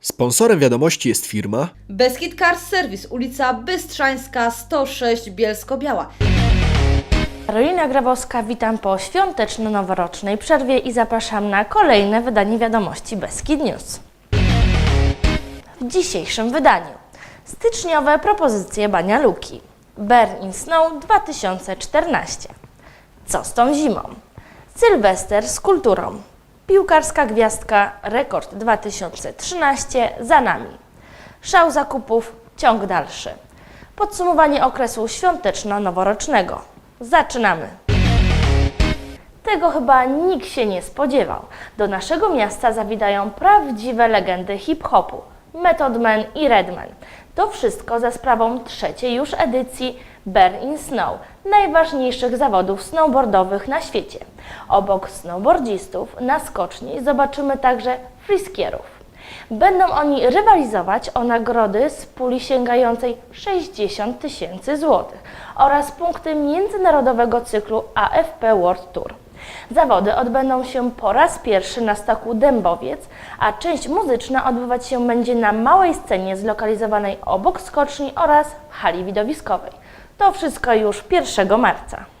Sponsorem wiadomości jest firma Beskid Cars Service, ulica Bystrzańska 106 Bielsko-Biała. Karolina Grabowska, witam po świąteczno-noworocznej przerwie i zapraszam na kolejne wydanie wiadomości Beskid News. W dzisiejszym wydaniu styczniowe propozycje Bania Luki Burn in Snow 2014 Co z tą zimą? Sylwester z kulturą Piłkarska gwiazdka Rekord 2013 za nami Szał zakupów, ciąg dalszy Podsumowanie okresu świąteczno-noworocznego. Zaczynamy! Tego chyba nikt się nie spodziewał. Do naszego miasta zawidają prawdziwe legendy hip-hopu Method Man i Redman. To wszystko za sprawą trzeciej już edycji Burn in Snow, najważniejszych zawodów snowboardowych na świecie. Obok snowboardzistów na skoczni zobaczymy także friskierów. Będą oni rywalizować o nagrody z puli sięgającej 60 tysięcy złotych oraz punkty międzynarodowego cyklu AFP World Tour. Zawody odbędą się po raz pierwszy na stoku Dębowiec, a część muzyczna odbywać się będzie na małej scenie zlokalizowanej obok skoczni oraz hali widowiskowej. To wszystko już 1 marca.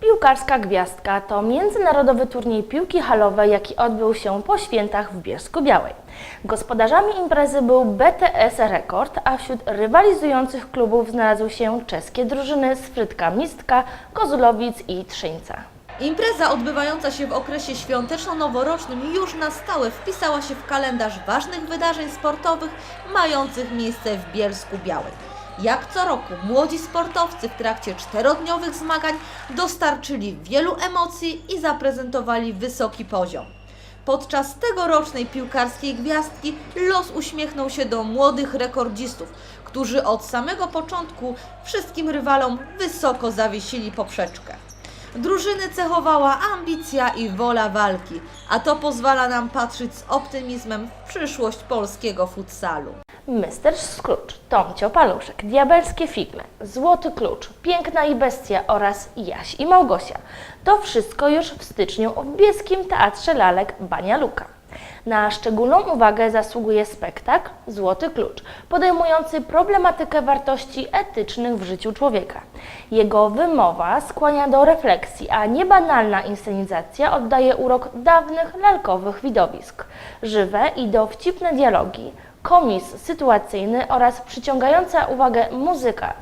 Piłkarska Gwiazdka to międzynarodowy turniej piłki halowej, jaki odbył się po świętach w Bielsku Białej. Gospodarzami imprezy był BTS Rekord, a wśród rywalizujących klubów znalazły się czeskie drużyny z Frytka Mistka, Kozulowic i Trzyńca. Impreza odbywająca się w okresie świąteczno-noworocznym już na stałe wpisała się w kalendarz ważnych wydarzeń sportowych mających miejsce w Bielsku Białej. Jak co roku młodzi sportowcy w trakcie czterodniowych zmagań dostarczyli wielu emocji i zaprezentowali wysoki poziom. Podczas tegorocznej piłkarskiej gwiazdki los uśmiechnął się do młodych rekordzistów, którzy od samego początku wszystkim rywalom wysoko zawiesili poprzeczkę. Drużyny cechowała ambicja i wola walki, a to pozwala nam patrzeć z optymizmem w przyszłość polskiego futsalu. Mr. Scrooge, Tomcio Paluszek, Diabelskie Figle, Złoty Klucz, Piękna i Bestia oraz Jaś i Małgosia. To wszystko już w styczniu w Bieskim Teatrze Lalek Bania Luka. Na szczególną uwagę zasługuje spektakl Złoty Klucz, podejmujący problematykę wartości etycznych w życiu człowieka. Jego wymowa skłania do refleksji, a niebanalna inscenizacja oddaje urok dawnych lalkowych widowisk. Żywe i dowcipne dialogi, komis sytuacyjny oraz przyciągająca uwagę muzyka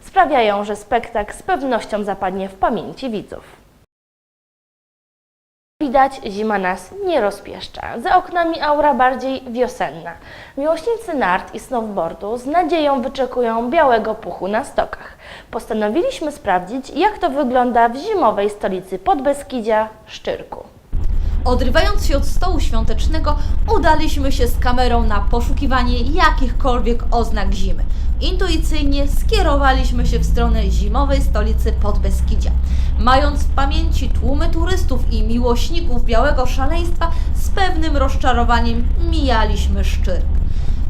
sprawiają, że spektakl z pewnością zapadnie w pamięci widzów. Widać, zima nas nie rozpieszcza. Za oknami aura bardziej wiosenna. Miłośnicy nart i snowboardu z nadzieją wyczekują białego puchu na stokach. Postanowiliśmy sprawdzić, jak to wygląda w zimowej stolicy Podbeskidzia, Szczyrku. Odrywając się od stołu świątecznego, udaliśmy się z kamerą na poszukiwanie jakichkolwiek oznak zimy. Intuicyjnie skierowaliśmy się w stronę zimowej stolicy Podbeskidzia. Mając w pamięci tłumy turystów i miłośników białego szaleństwa, z pewnym rozczarowaniem mijaliśmy Szczyrk.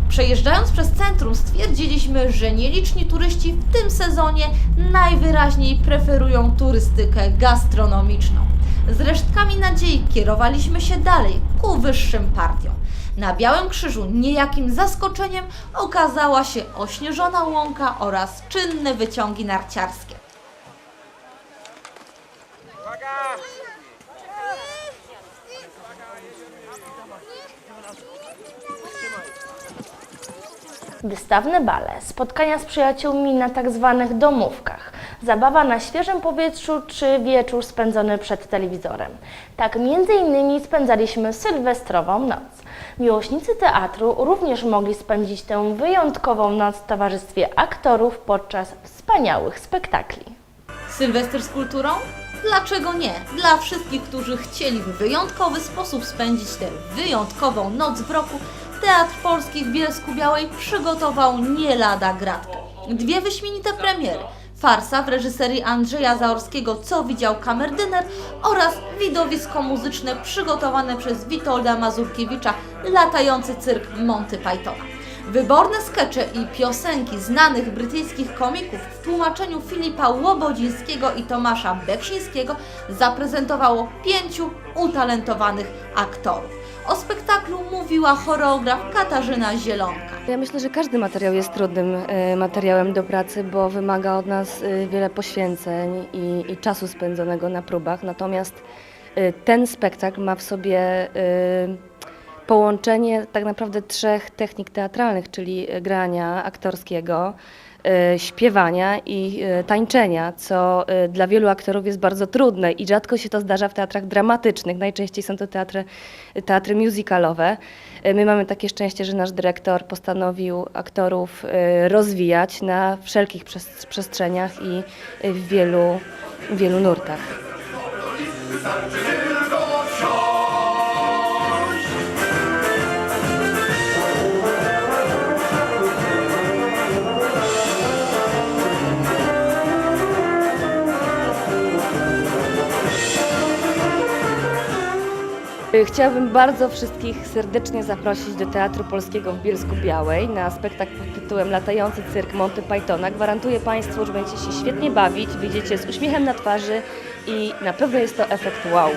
Przejeżdżając przez centrum stwierdziliśmy, że nieliczni turyści w tym sezonie najwyraźniej preferują turystykę gastronomiczną. Z resztkami nadziei kierowaliśmy się dalej ku wyższym partiom. Na Białym Krzyżu niejakim zaskoczeniem okazała się ośnieżona łąka oraz czynne wyciągi narciarskie. Wystawne bale, spotkania z przyjaciółmi na tak zwanych domówkach, zabawa na świeżym powietrzu czy wieczór spędzony przed telewizorem. Tak między innymi spędzaliśmy sylwestrową noc. Miłośnicy teatru również mogli spędzić tę wyjątkową noc w towarzystwie aktorów podczas wspaniałych spektakli. Sylwester z kulturą? Dlaczego nie? Dla wszystkich, którzy chcieli w wyjątkowy sposób spędzić tę wyjątkową noc w roku, Teatr Polski w Bielsku Białej przygotował nie lada gratkę. Dwie wyśmienite premiery. Farsa w reżyserii Andrzeja Zaorskiego Co widział kamerdyner oraz widowisko muzyczne przygotowane przez Witolda Mazurkiewicza Latający cyrk Monty Pythona. Wyborne skecze i piosenki znanych brytyjskich komików w tłumaczeniu Filipa Łobodzińskiego i Tomasza Beksińskiego zaprezentowało pięciu utalentowanych aktorów. O spektaklu mówiła choreograf Katarzyna Zielonka. Ja myślę, że każdy materiał jest trudnym e, materiałem do pracy, bo wymaga od nas e, wiele poświęceń i, i czasu spędzonego na próbach. Natomiast e, ten spektakl ma w sobie połączenie tak naprawdę trzech technik teatralnych, czyli grania aktorskiego, śpiewania i e, tańczenia, co e, dla wielu aktorów jest bardzo trudne i rzadko się to zdarza w teatrach dramatycznych. Najczęściej są to teatry, teatry musicalowe. My mamy takie szczęście, że nasz dyrektor postanowił aktorów rozwijać na wszelkich przes- przestrzeniach i w wielu, wielu nurtach. Chciałabym bardzo wszystkich serdecznie zaprosić do Teatru Polskiego w Bielsku Białej na spektakl pod tytułem Latający Cyrk Monty Pythona. Gwarantuję Państwu, że będziecie się świetnie bawić, wyjdziecie z uśmiechem na twarzy i na pewno jest to efekt wow.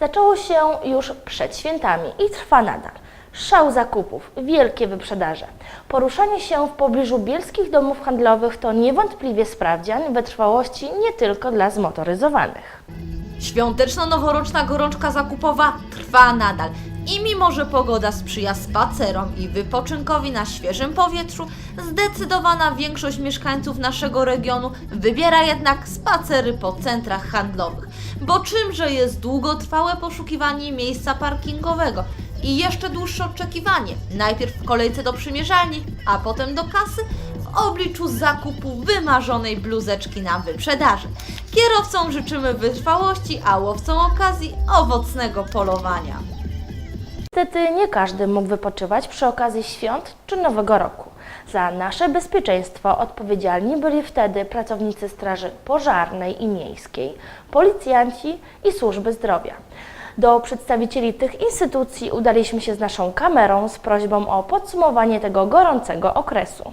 Zaczęło się już przed świętami i trwa nadal. Szał zakupów, wielkie wyprzedaże. Poruszanie się w pobliżu bielskich domów handlowych to niewątpliwie sprawdzian wytrwałości nie tylko dla zmotoryzowanych. Świąteczno-noworoczna gorączka zakupowa trwa nadal. I mimo, że pogoda sprzyja spacerom i wypoczynkowi na świeżym powietrzu, zdecydowana większość mieszkańców naszego regionu wybiera jednak spacery po centrach handlowych. Bo czymże jest długotrwałe poszukiwanie miejsca parkingowego i jeszcze dłuższe oczekiwanie, najpierw w kolejce do przymierzalni, a potem do kasy, w obliczu zakupu wymarzonej bluzeczki na wyprzedaży. Kierowcom życzymy wytrwałości, a łowcom okazji owocnego polowania. Niestety nie każdy mógł wypoczywać przy okazji świąt czy Nowego Roku. Za nasze bezpieczeństwo odpowiedzialni byli wtedy pracownicy Straży Pożarnej i Miejskiej, policjanci i służby zdrowia. Do przedstawicieli tych instytucji udaliśmy się z naszą kamerą z prośbą o podsumowanie tego gorącego okresu.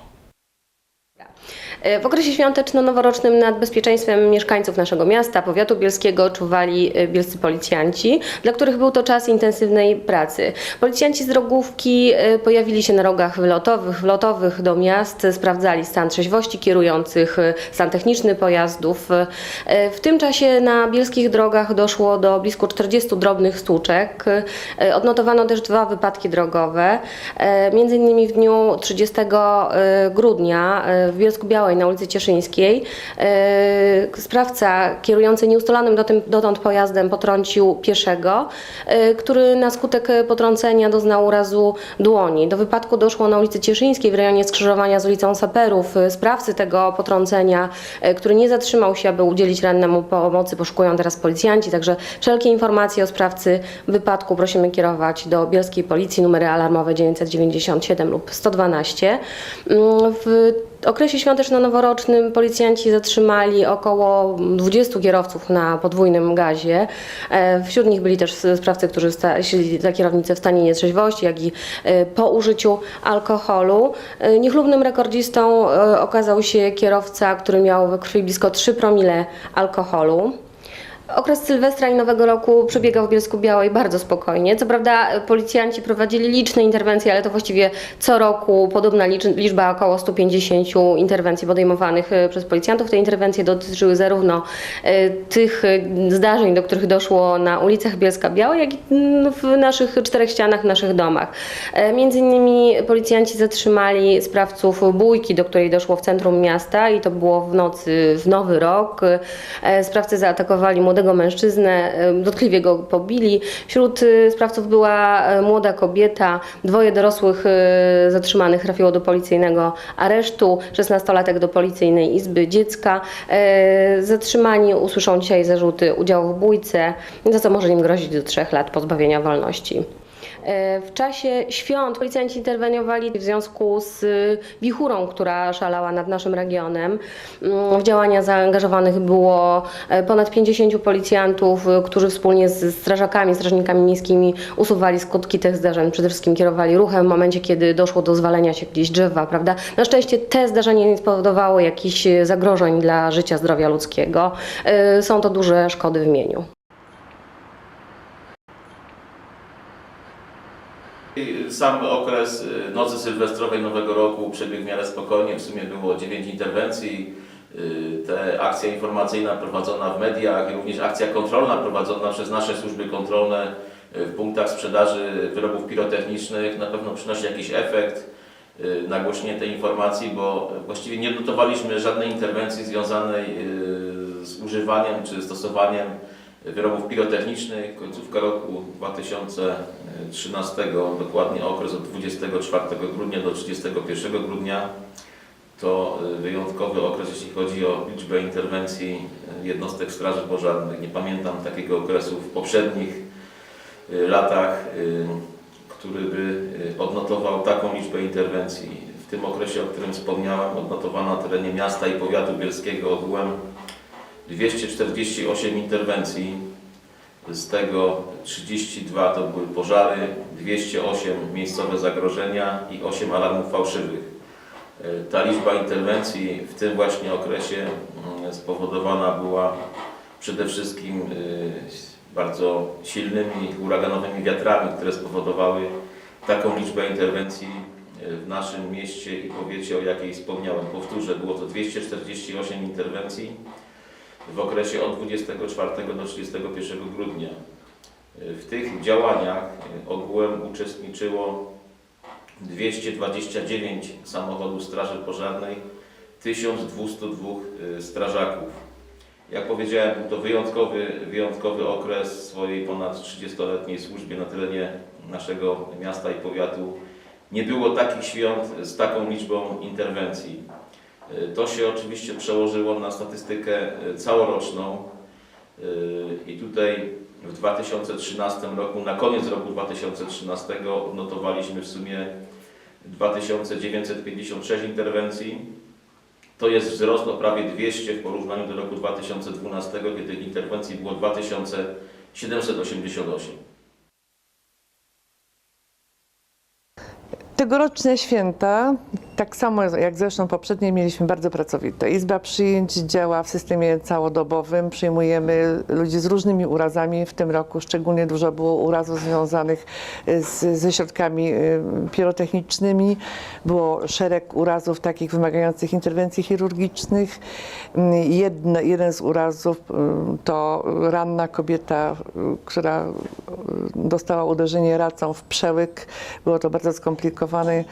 W okresie świąteczno-noworocznym nad bezpieczeństwem mieszkańców naszego miasta, powiatu bielskiego czuwali e, bielscy policjanci, dla których był to czas intensywnej pracy. Policjanci z drogówki e, pojawili się na rogach wylotowych, wlotowych do miast, sprawdzali stan trzeźwości kierujących, e, stan techniczny pojazdów. E, W tym czasie na bielskich drogach doszło do blisko 40 drobnych stłuczek. E, Odnotowano też dwa wypadki drogowe, e, między innymi w dniu 30 e, grudnia e, w Bielsku Białej na ulicy Cieszyńskiej. e, Sprawca kierujący nieustalonym dotąd pojazdem potrącił pieszego, e, który na skutek potrącenia doznał urazu dłoni. Do wypadku doszło na ulicy Cieszyńskiej w rejonie skrzyżowania z ulicą Saperów. Sprawcy tego potrącenia, e, który nie zatrzymał się, aby udzielić rannemu pomocy, poszukują teraz policjanci. Także wszelkie informacje o sprawcy wypadku prosimy kierować do Bielskiej Policji, numery alarmowe 997 lub 112. Mm, W okresie świąteczno-noworocznym policjanci zatrzymali około 20 kierowców na podwójnym gazie. E, Wśród nich byli też sprawcy, którzy siedli za kierownicę w stanie nietrzeźwości, jak i e, po użyciu alkoholu. E, Niechlubnym rekordzistą okazał się kierowca, który miał we krwi blisko 3 promile alkoholu. Okres Sylwestra i Nowego Roku przebiegał w Bielsku Białej bardzo spokojnie. Co prawda e, policjanci prowadzili liczne interwencje, ale to właściwie co roku podobna licz- liczba około 150 interwencji podejmowanych e, przez policjantów. Te interwencje dotyczyły zarówno e, tych zdarzeń, do których doszło na ulicach Bielska Białej, jak i mm, w naszych czterech ścianach, w naszych domach. Między innymi policjanci zatrzymali sprawców bójki, do której doszło w centrum miasta i to było w nocy w Nowy Rok. Sprawcy zaatakowali młodego mężczyznę, e, dotkliwie go pobili. Wśród e, sprawców była e, młoda kobieta, dwoje dorosłych e, zatrzymanych trafiło do policyjnego aresztu, 16-latek do policyjnej izby dziecka. E, Zatrzymani usłyszą dzisiaj zarzuty udziału w bójce, za co może im grozić do trzech lat pozbawienia wolności. E, W czasie świąt policjanci interweniowali w związku z y, wichurą, która szalała nad naszym regionem. Mm, W działania zaangażowanych było e, ponad 50 policjantów, którzy wspólnie z strażakami, strażnikami miejskimi usuwali skutki tych zdarzeń. Przede wszystkim kierowali ruchem w momencie, kiedy doszło do zwalenia się gdzieś drzewa, prawda? Na szczęście te zdarzenia nie spowodowały jakichś e, zagrożeń dla życia, zdrowia ludzkiego. E, Są to duże szkody w mieniu. Sam okres y, nocy sylwestrowej Nowego Roku przebiegł w miarę spokojnie. W sumie było 9 interwencji. Y, Te akcja informacyjna prowadzona w mediach, również akcja kontrolna prowadzona przez nasze służby kontrolne y, w punktach sprzedaży wyrobów pirotechnicznych na pewno przynosi jakiś efekt. Nagłośnienie tej informacji, bo właściwie nie notowaliśmy żadnej interwencji związanej z używaniem czy stosowaniem wyrobów pirotechnicznych. Końcówka roku 2013, dokładnie okres od 24 grudnia do 31 grudnia, to y, wyjątkowy okres, jeśli chodzi o liczbę interwencji y, jednostek straży pożarnych. Nie pamiętam takiego okresu w poprzednich y, latach, który by odnotował taką liczbę interwencji. W tym okresie, o którym wspomniałem, odnotowano na terenie miasta i powiatu bielskiego ogółem 248 interwencji, z tego 32 to były pożary, 208 miejscowe zagrożenia i 8 alarmów fałszywych. E, Ta liczba interwencji w tym właśnie okresie mm, spowodowana była przede wszystkim y, bardzo silnymi huraganowymi wiatrami, które spowodowały taką liczbę interwencji y, w naszym mieście i powiecie, o jakiej wspomniałem. Powtórzę, było to 248 interwencji w okresie od 24 do 31 grudnia. W tych działaniach y, ogółem uczestniczyło 229 samochodów Straży Pożarnej, 1202 y, strażaków. Jak powiedziałem, był to wyjątkowy, wyjątkowy okres swojej ponad 30-letniej służbie na terenie naszego miasta i powiatu. Nie było takich świąt z taką liczbą interwencji. Y, To się oczywiście przełożyło na statystykę y, całoroczną Y, i tutaj w 2013 roku, na koniec roku 2013 odnotowaliśmy w sumie 2956 interwencji. To jest wzrost o prawie 200 w porównaniu do roku 2012, kiedy interwencji było 2788. Tegoroczne święta, tak samo jak zresztą poprzednie, mieliśmy bardzo pracowite. Izba przyjęć działa w systemie całodobowym. Przyjmujemy ludzi z różnymi urazami. W tym roku szczególnie dużo było urazów związanych z, ze środkami y, pirotechnicznymi. Było szereg urazów takich wymagających interwencji chirurgicznych. Jedno, jeden z urazów y, to ranna kobieta, y, która y, dostała uderzenie racą w przełyk. Było to bardzo skomplikowane.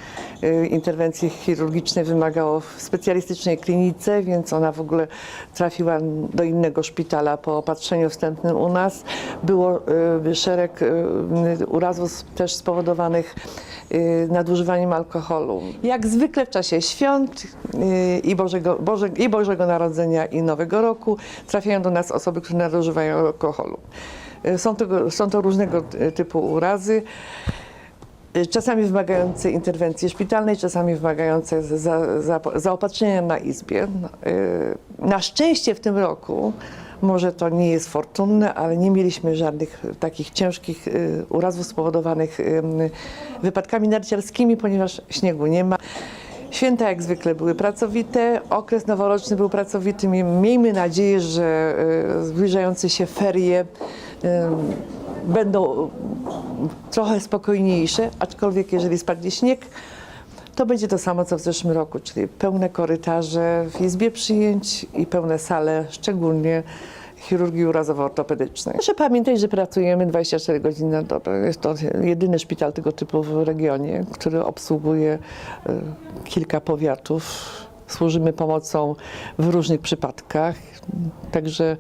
Y, Interwencji chirurgicznej wymagało w specjalistycznej klinice, więc ona w ogóle trafiła do innego szpitala po opatrzeniu wstępnym u nas. Było y, szereg y, urazów też spowodowanych nadużywaniem alkoholu. Jak zwykle w czasie świąt i Bożego, Boże, i Bożego Narodzenia i Nowego Roku trafiają do nas osoby, które nadużywają alkoholu. Y, Są to, są to różnego typu urazy. Y, Czasami wymagające interwencji szpitalnej, czasami wymagające za, za, zaopatrzenia na izbie. No, Na szczęście w tym roku, może to nie jest fortunne, ale nie mieliśmy żadnych takich ciężkich urazów spowodowanych wypadkami narciarskimi, ponieważ śniegu nie ma. Święta jak zwykle były pracowite, okres noworoczny był pracowity. Mie- Miejmy nadzieję, że zbliżające się ferie będą trochę spokojniejsze, aczkolwiek jeżeli spadnie śnieg, to będzie to samo co w zeszłym roku, czyli pełne korytarze w izbie przyjęć i pełne sale, szczególnie chirurgii urazowo-ortopedycznej. Proszę pamiętać, że pracujemy 24 godziny na dobę. Jest to jedyny szpital tego typu w regionie, który obsługuje y, kilka powiatów. Służymy pomocą w różnych przypadkach, także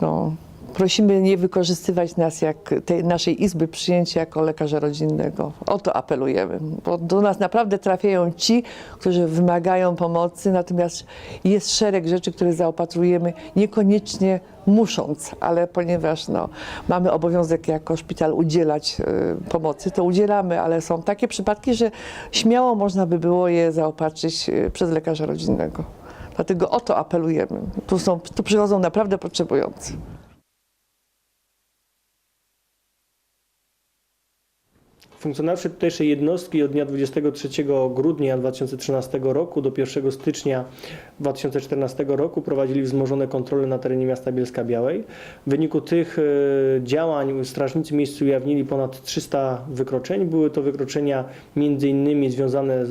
no, prosimy nie wykorzystywać nas jak tej naszej izby przyjęcia jako lekarza rodzinnego. O to apelujemy, bo do nas naprawdę trafiają ci, którzy wymagają pomocy, natomiast jest szereg rzeczy, które zaopatrujemy niekoniecznie musząc, ale ponieważ no, mamy obowiązek jako szpital udzielać y, pomocy, to udzielamy, ale są takie przypadki, że śmiało można by było je zaopatrzyć y, przez lekarza rodzinnego. Dlatego o to apelujemy. Tu, są, tu przychodzą naprawdę potrzebujący. Funkcjonariusze tutejszej jednostki od dnia 23 grudnia 2013 roku do 1 stycznia 2014 roku prowadzili wzmożone kontrole na terenie miasta Bielska Białej. W wyniku tych e, działań strażnicy miejscu ujawnili ponad 300 wykroczeń. Były to wykroczenia innymi związane z,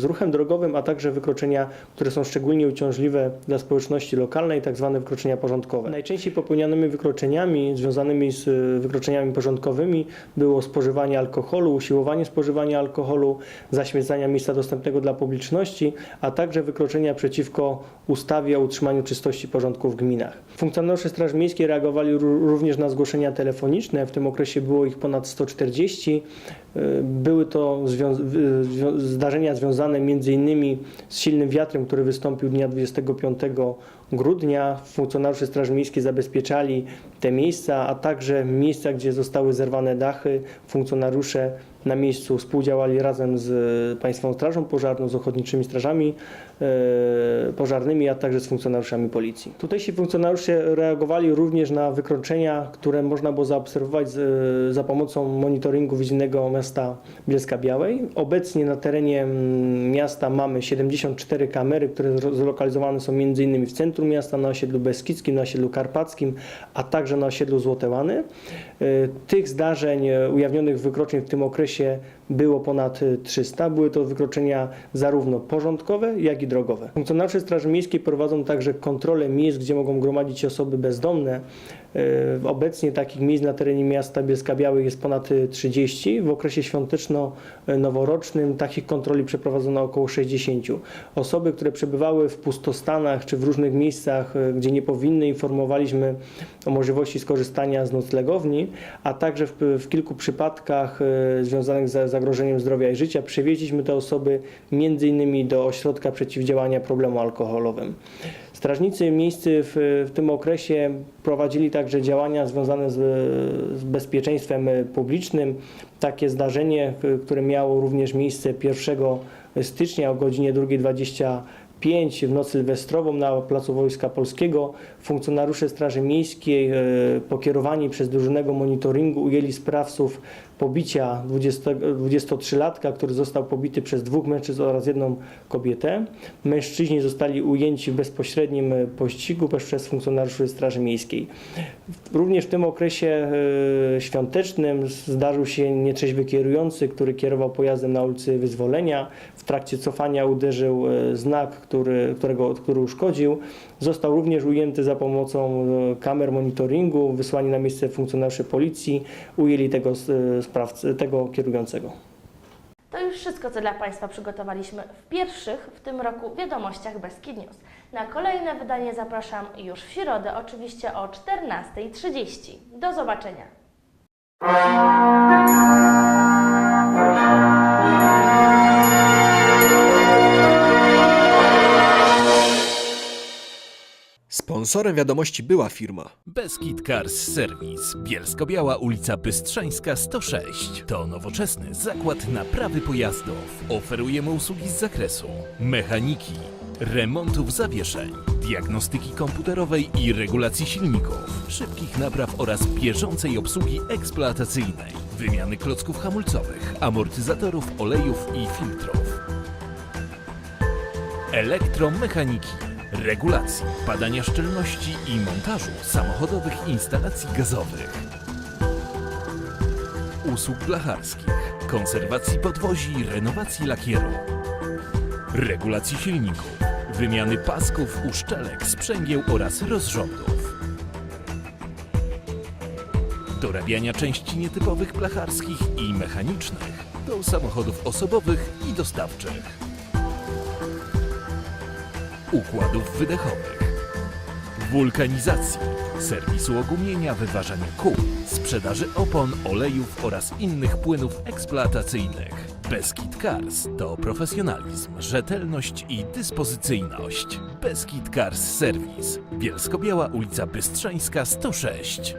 z ruchem drogowym, a także wykroczenia, które są szczególnie uciążliwe dla społeczności lokalnej, tak zwane wykroczenia porządkowe. Najczęściej popełnianymi wykroczeniami związanymi z e, wykroczeniami porządkowymi było spożywanie alkoholu, usiłowanie spożywania alkoholu, zaśmiecania miejsca dostępnego dla publiczności, a także wykroczenia przeciwko ustawie o utrzymaniu czystości i porządku w gminach. Funkcjonariusze Straży Miejskiej reagowali ró- również na zgłoszenia telefoniczne, w tym okresie było ich ponad 140. Y, Były to zdarzenia związane m.in. z silnym wiatrem, który wystąpił dnia 25 grudnia. Funkcjonariusze Straży Miejskiej zabezpieczali te miejsca, a także miejsca, gdzie zostały zerwane dachy. Funkcjonariusze na miejscu współdziałali razem z Państwową Strażą Pożarną, z ochotniczymi strażami e, pożarnymi, a także z funkcjonariuszami policji. Tutejsi funkcjonariusze reagowali również na wykroczenia, które można było zaobserwować z, za pomocą monitoringu wizyjnego miasta Bielska Białej. Obecnie na terenie mm, miasta mamy 74 kamery, które zlokalizowane są m.in. w centrum miasta, na osiedlu Beskidzkim, na osiedlu Karpackim, a także na osiedlu Złote-Łany. E, Tych zdarzeń e, ujawnionych wykroczeń w tym okresie 些。Było ponad e, 300. Były to wykroczenia zarówno porządkowe, jak i drogowe. Funkcjonariusze Straży Miejskiej prowadzą także kontrolę miejsc, gdzie mogą gromadzić się osoby bezdomne. E, Obecnie takich miejsc na terenie miasta Bielska Białej jest ponad e, 30. W okresie świąteczno-noworocznym takich kontroli przeprowadzono około 60. Osoby, które przebywały w pustostanach czy w różnych miejscach, gdzie nie powinny, informowaliśmy o możliwości skorzystania z noclegowni, a także w, w kilku przypadkach związanych z zagrożeniem zdrowia i życia przewieźliśmy te osoby innymi do ośrodka przeciwdziałania problemu alkoholowym. Strażnicy miejscy w, w tym okresie prowadzili także działania związane z, z bezpieczeństwem publicznym. Takie zdarzenie, które miało również miejsce 1 stycznia o godzinie 2.25 w noc sylwestrową na Placu Wojska Polskiego. Funkcjonariusze Straży Miejskiej e, pokierowani przez drużynnego monitoringu ujęli sprawców pobicia 20, 23-latka, który został pobity przez dwóch mężczyzn oraz jedną kobietę. Mężczyźni zostali ujęci w bezpośrednim e, pościgu przez funkcjonariuszy Straży Miejskiej. Również w tym okresie e, świątecznym zdarzył się nietrzeźwy kierujący, który kierował pojazdem na ulicy Wyzwolenia. W trakcie cofania uderzył e, znak, który, którego, który uszkodził. Został również ujęty za pomocą kamer monitoringu, wysłani na miejsce funkcjonariusze policji, ujęli tego sprawcę, tego kierującego. To już wszystko, co dla Państwa przygotowaliśmy w pierwszych w tym roku wiadomościach Beskid News. Na kolejne wydanie zapraszam już w środę, oczywiście o 14.30. Do zobaczenia. Sponsorem wiadomości była firma. Beskid Cars Service, Bielsko-Biała ulica Bystrzańska 106. To nowoczesny zakład naprawy pojazdów. Oferujemy usługi z zakresu mechaniki, remontów zawieszeń, diagnostyki komputerowej i regulacji silników, szybkich napraw oraz bieżącej obsługi eksploatacyjnej, wymiany klocków hamulcowych, amortyzatorów, olejów i filtrów elektromechaniki, regulacji, badania szczelności i montażu samochodowych instalacji gazowych, usług blacharskich, konserwacji podwozi i renowacji lakieru, regulacji silników, wymiany pasków, uszczelek, sprzęgieł oraz rozrządów, dorabiania części nietypowych blacharskich i mechanicznych do samochodów osobowych i dostawczych układów wydechowych, wulkanizacji, serwisu ogumienia, wyważania kół, sprzedaży opon, olejów oraz innych płynów eksploatacyjnych. Beskid Cars to profesjonalizm, rzetelność i dyspozycyjność. Beskid Cars Service. Bielsko-Biała ulica Bystrzańska 106.